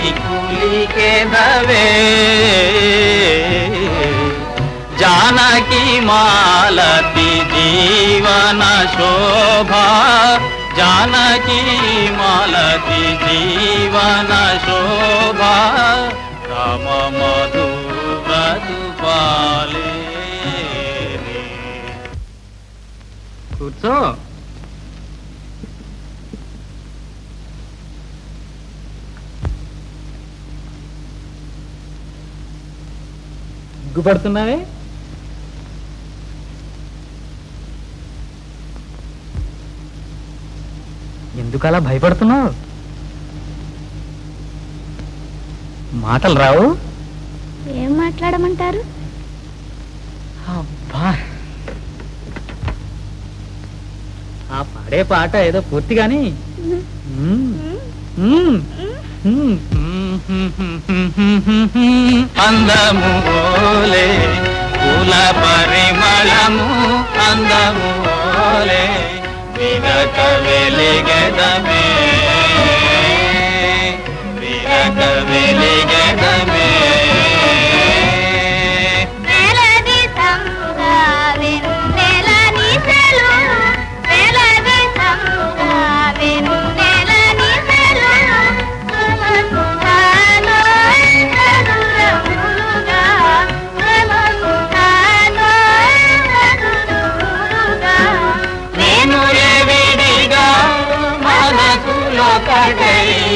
కులికెదవే జానకి మాలతి జీవన శోభా. జానకి మాలతి జీవన శోభా. రామ మధురదుపాలే కూర్చో. సిగ్గుపడుతున్నావే? ఎందుకలా భయపడుతున్నావు? మాటలు రావు? ఏం మాట్లాడమంటారు? అబ్బా! ఆ పాడే పాట ఏదో పూర్తిగాని అందము ఓలే పూల పరిమళము అందము ఓలే విరక వెలిగదమే வாழ்கை